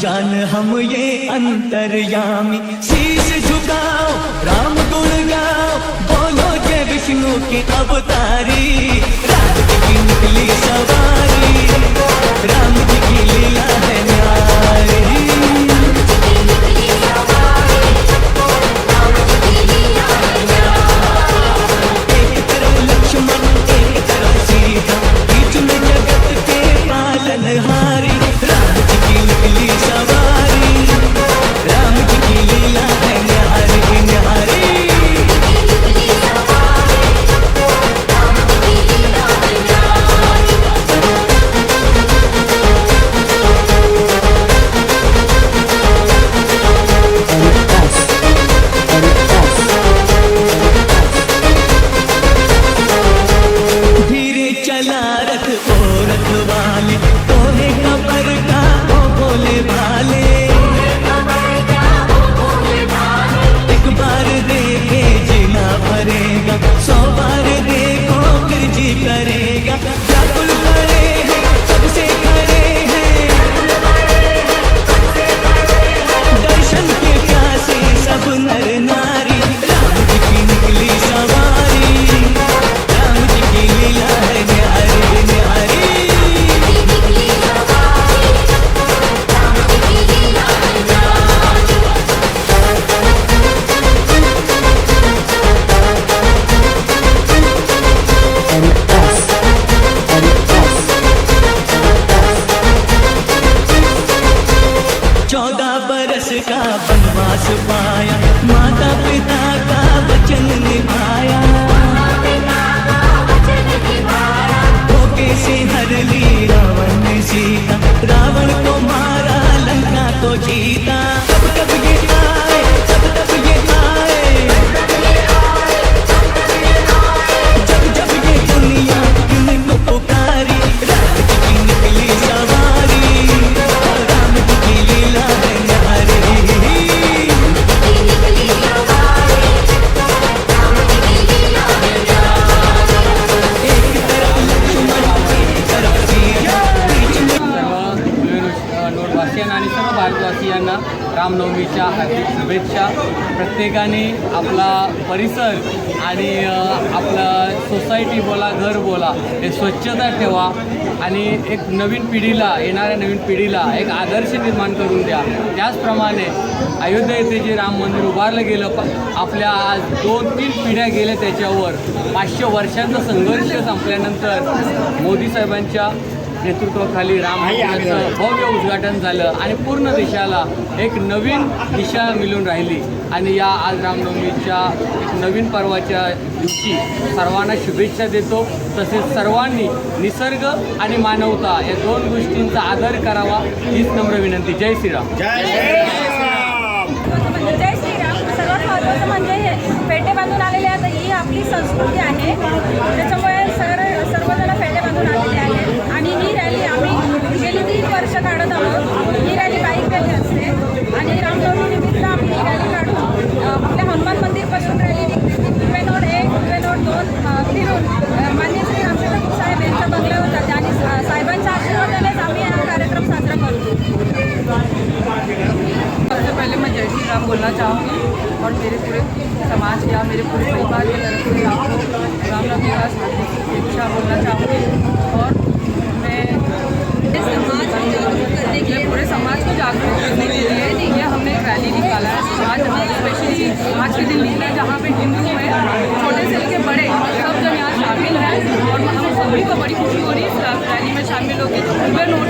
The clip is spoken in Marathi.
जान हम ये अंतर्यामी। शीश झुकाओ राम गुण गाओ बोलो जय विष्णु की अवतारी। चौदह बरस का बनवास पाया? माता पिता का वचन निभाया? आणि रामनवमीच्या हार्दिक शुभेच्छा. प्रत्येकाने आपला परिसर आणि आपला सोसायटी बोला घर बोला हे स्वच्छता ठेवा आणि एक नवीन पिढीला येणाऱ्या नवीन पिढीला एक आदर्श निर्माण करून द्या. त्याचप्रमाणे अयोध्या येथे जे राम मंदिर उभारलं गेलं प आपल्या आज दोन तीन पिढ्या गेल्या त्याच्यावर. पाचशे वर्षांचा संघर्ष संपल्यानंतर मोदी साहेबांच्या नेतृत्वाखाली राम मंदिराचं भव्य उद्घाटन झालं आणि पूर्ण देशाला एक नवीन दिशा मिळून राहिली. आणि या आज रामनवमीच्या एक नवीन पर्वाच्या दिवशी सर्वांना शुभेच्छा देतो. तसेच सर्वांनी निसर्ग आणि मानवता या दोन गोष्टींचा आदर करावा हीच नम्र विनंती. जय श्रीराम. जय श्रीराम. सर्वात महत्त्वाचं म्हणजे फेटे बांधून आलेले आहेत ही आपली संस्कृती आहे. राम बोलना चाहूँगी और मेरे पूरे समाज या मेरे पूरे परिवार की तरफ़ से आपको रामनवमी का हार्दिक शुभेच्छा बोलना चाहूँगी। और मैं करने पूरे समाज को जागरूक करने के लिए ये हमने एक रैली निकाला है। आज हमने स्पेशली आज के दिन निकला जहाँ पे हिंदू में छोटे से लेके बड़े सब जन यहाँ शामिल हैं और हम सभी को बड़ी खुशी हो रही है। रैली में शामिल लेकर